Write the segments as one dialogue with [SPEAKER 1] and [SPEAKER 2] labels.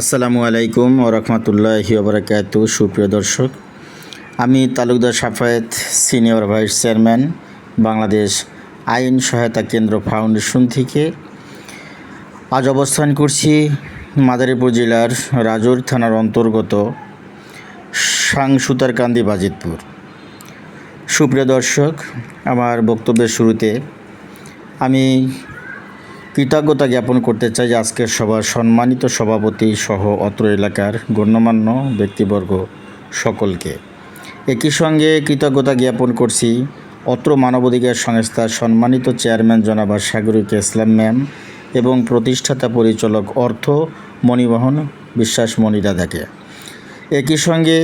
[SPEAKER 1] আসসালামু আলাইকুম ও রহমতুল্লাহি ওবরাকাতু সুপ্রিয় দর্শক। আমি Talukdar Safayet senior vice chairman Bangladesh আইন সহায়তা কেন্দ্র ফাউন্ডেশন থেকে। আজ অবস্থান করছি মাদারীপুর জেলার রাজৌর থানার অন্তর্গত সাংসুতারকান্দি বাজিতপুর। সুপ্রিয় দর্শক, আমার বক্তব্যের শুরুতে আমি কৃতজ্ঞতা জ্ঞাপন করতে চাই আজকের সভার সম্মানিত সভাপতি সহ অত্র এলাকার গণ্যমান্য ব্যক্তিবর্গ সকলকে। একই সঙ্গে কৃতজ্ঞতা জ্ঞাপন করছি অত্র মানবাধিকার সংস্থার সম্মানিত চেয়ারম্যান জনাবা সাগরিক ইসলাম ম্যাম এবং প্রতিষ্ঠাতা পরিচালক অর্থ মণিমোহন বিশ্বাস মণিদাদাকে একই সঙ্গে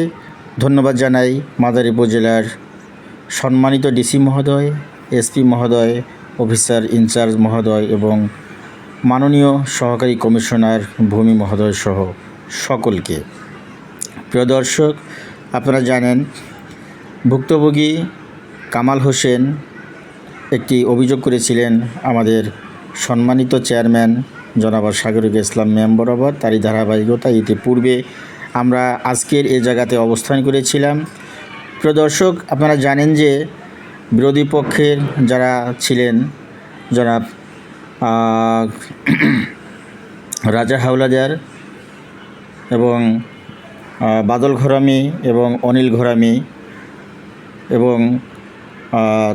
[SPEAKER 1] ধন্যবাদ জানাই মাদারীপুর জেলার সম্মানিত ডিসি মহোদয়, এসপি মহোদয়, অফিসার ইনচার্জ মহোদয় এবং মাননীয় সহকারী কমিশনার ভূমি মহোদয় সহ সকলকে। প্রিয় দর্শক, আপনারা জানেন, ভুক্তভোগী কামাল হোসেন একটি অভিযোগ করেছিলেন আমাদের সম্মানিত চেয়ারম্যান জনাব সাগরিক ইসলাম ম্যাম বরাবর, তারই ধারাবাহিকতা ইতিপূর্বে আমরা আজকের এ জায়গাতে অবস্থান করেছিলাম। প্রিয় দর্শক, আপনারা জানেন যে বিরোধী পক্ষের যারা ছিলেন জনাব রাজা হাওলাদার এবং বাদল ঘরামি এবং অনিল ঘরামি এবং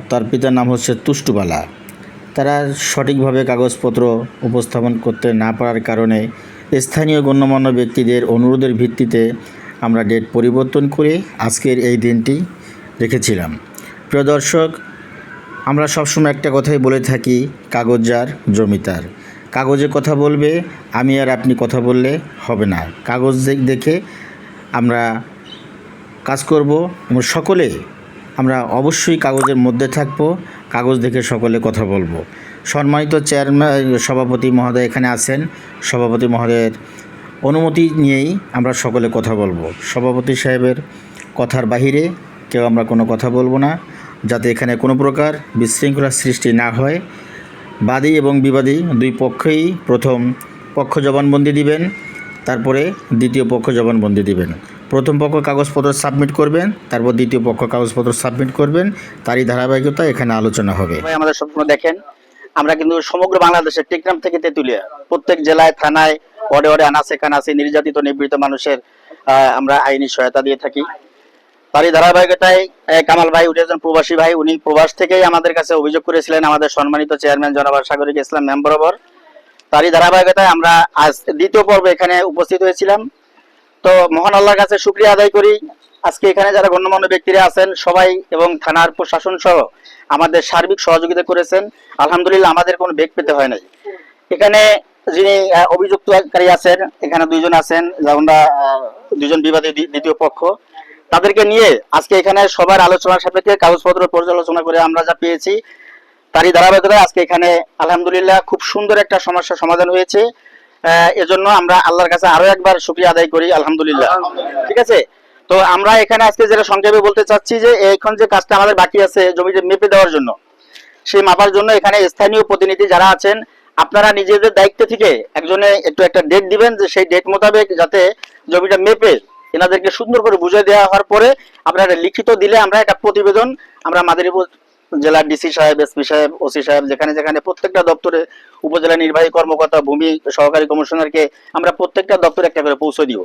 [SPEAKER 1] তার পিতার নাম হচ্ছে তুষ্টুবালা। তারা সঠিকভাবে কাগজপত্র উপস্থাপন করতে না পারার কারণে স্থানীয় গণ্যমান্য ব্যক্তিদের অনুরোধের ভিত্তিতে আমরা ডেট পরিবর্তন করে আজকের এই দিনটি রেখেছিলাম। প্রিয় দর্শক আমরা সবসময় একটা কথাই বলে থাকি, কাগজ যার জমিতার কাগজে কথা বলবে, আমি আর আপনি কথা বললে হবে না। কাগজ দেখে আমরা কাজ করব এবং সকলে, আমরা অবশ্যই কাগজের মধ্যে থাকব, কাগজ দেখে সকলে কথা বলব। সম্মানিত চেয়ারম্যান, সভাপতি মহোদয় এখানে আছেন। সভাপতি মহোদয়ের অনুমতি নিয়েই আমরা সকলে কথা বলব। সভাপতি সাহেবের কথার বাহিরে কেউ আমরা কোনো কথা বলব না। যাতে এখানে কোনো প্রকার বিশৃঙ্খলার সৃষ্টি না হয়। বাদী এবং বিবাদী দুই পক্ষই প্রথম পক্ষ জবানবন্দি দিবেন, তারপরে দ্বিতীয় পক্ষ জবানবন্দি দিবেন। প্রথম পক্ষ কাগজপত্র সাবমিট করবেন, তারপর দ্বিতীয় পক্ষ কাগজপত্র সাবমিট করবেন, তারই ধারাবাহিকতা এখানে আলোচনা হবে।
[SPEAKER 2] আমাদের সবসময় দেখেন, আমরা কিন্তু সমগ্র বাংলাদেশের টেকনাম থেকে তেতুলিয়া, প্রত্যেক জেলায়, থানায়, ওয়ার্ডে ওয়ার্ডে আনাসে কানাসে নির্যাতিত নিবৃত মানুষের আমরা আইনি সহায়তা দিয়ে থাকি। তারই ধারাবাহিকতায় কামাল ভাই একজন প্রবাসী ভাই। উনি প্রবাস থেকেই আমাদের কাছে অভিযোগ করেছিলেন, আমাদের সম্মানিত চেয়ারম্যান জনাব সাগরিক ইসলাম ম্যাম বরাবর তারই ধারাবাহিকতায় আমরা আজ দ্বিতীয় পর্বে এখানে উপস্থিত হয়েছিলাম। তো মহান আল্লাহর কাছে শুক্রিয়া আদায় করি। আজকে এখানে যারা গণ্যমান্য ব্যক্তিরা আছেন, সবাই এবং থানার প্রশাসন সহ আমাদের সার্বিক সহযোগিতা করেছেন। আলহামদুলিল্লাহ আমাদের কোনো বেগ পেতে হয় নাই। এখানে যিনি অভিযুক্তকারী আছেন, এখানে দুইজন আছেন আমরা দুজন বিবাদী দ্বিতীয় পক্ষ। তাদেরকে নিয়ে আজকে এখানে সবার আলোচনার সাপেক্ষে কাগজপত্র পর্যালোচনা করে আমরা যা পেয়েছি তারই ধারাবাহিকতায় আজকে এখানে আলহামদুলিল্লাহ খুব সুন্দর একটা সমস্যার সমাধান হয়েছে। এজন্য আমরা আল্লাহর কাছে আরও একবার শুক্রিয়া আদায় করি আলহামদুলিল্লাহ। ঠিক আছে? তো আমরা এখানে আজকে যেটা সংক্ষেপে বলতে চাচ্ছি যে এখন যে কাজটা আমাদের বাকি আছে জমিতে মেপে দেওয়ার জন্য সেই মাপার জন্য এখানে স্থানীয় প্রতিনিধি যারা আছেন আপনারা নিজেদের দায়িত্ব থেকে একজনে একটু একটা ডেট দিবেন যে সেই ডেট মোতাবেক যাতে জমিটা মেপে এনাদেরকে সুন্দর করে বুঝিয়ে দেওয়া হওয়ার পরে আপনারা লিখিত দিলে আমরা একটা প্রতিবেদন আমরা মাদারীপুর জেলার ডিসি সাহেব, এসপি সাহেব, ওসি সাহেব, যেখানে যেখানে প্রত্যেকটা দপ্তরে উপজেলা নির্বাহী কর্মকর্তা, ভূমি সহকারী কমিশনারকে আমরা প্রত্যেকটা দপ্তরে একটা করে পৌঁছে দিব।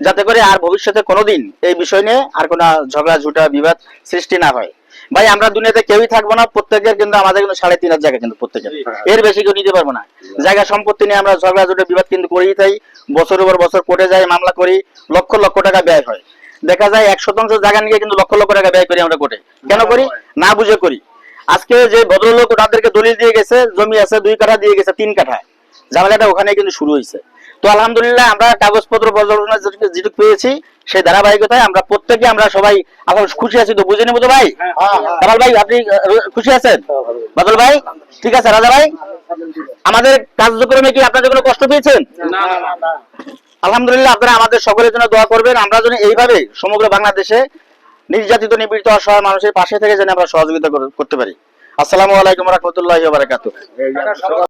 [SPEAKER 2] যাতে করে আর ভবিষ্যতে কোনোদিন এই বিষয় নিয়ে আর কোনো ঝগড়া, ঝুটা, বিবাদ সৃষ্টি না হয়। ভাই আমরা দুনিয়াতে কেউই থাকব না প্রত্যেকের কিন্তু আমাদের কিন্তু সাড়ে তিন জায়গা কিন্তু প্রত্যেকের এর বেশি কেউ নিতে পারব না। জায়গা সম্পত্তি নিয়ে আমরা ঝগড়া ঝুটে বিবাদ কিন্তু করেই থাই বছরের পর বছর কোর্টে যাই মামলা করি লক্ষ লক্ষ টাকা ব্যয় হয়। দেখা যায় এক শতাংশ জায়গা নিয়ে কিন্তু লক্ষ লক্ষ টাকা ব্যয় করি আমরা কোর্টে। কেন করি? না বুঝে করি। আজকে যে ভদ্রলোক তাদেরকে দলিল দিয়ে গেছে জমি আছে দুই কাঠা দিয়ে গেছে তিন কাঠা। ঝামেলাটা ওখানে কিন্তু শুরু হয়েছে। তো আলহামদুলিল্লাহ আমরা কাগজপত্র পর্যালোচনা যেটুকু- পেয়েছি সেই ধারাবাহিকতায় আমরা প্রত্যেকে আমরা সবাই এখন খুশি আছি তো বুঝে নেব তো ভাই? কামাল ভাই আপনি খুশি আছেন? বাদল ভাই ঠিক আছে রাজা ভাই? আমাদের কার্যক্রমে কি আপনাদের কোনো কষ্ট পেয়েছেন? আলহামদুলিল্লাহ আপনারা আমাদের সকলের জন্য দোয়া করবেন। আমরা যেন এইভাবে সমগ্র বাংলাদেশে নির্যাতিত নিপীড়িত অসহায় মানুষের পাশে থেকে যেন আমরা সহযোগিতা করতে পারি। আসসালামু আলাইকুম রহমতুল্লাহ বারাকাতু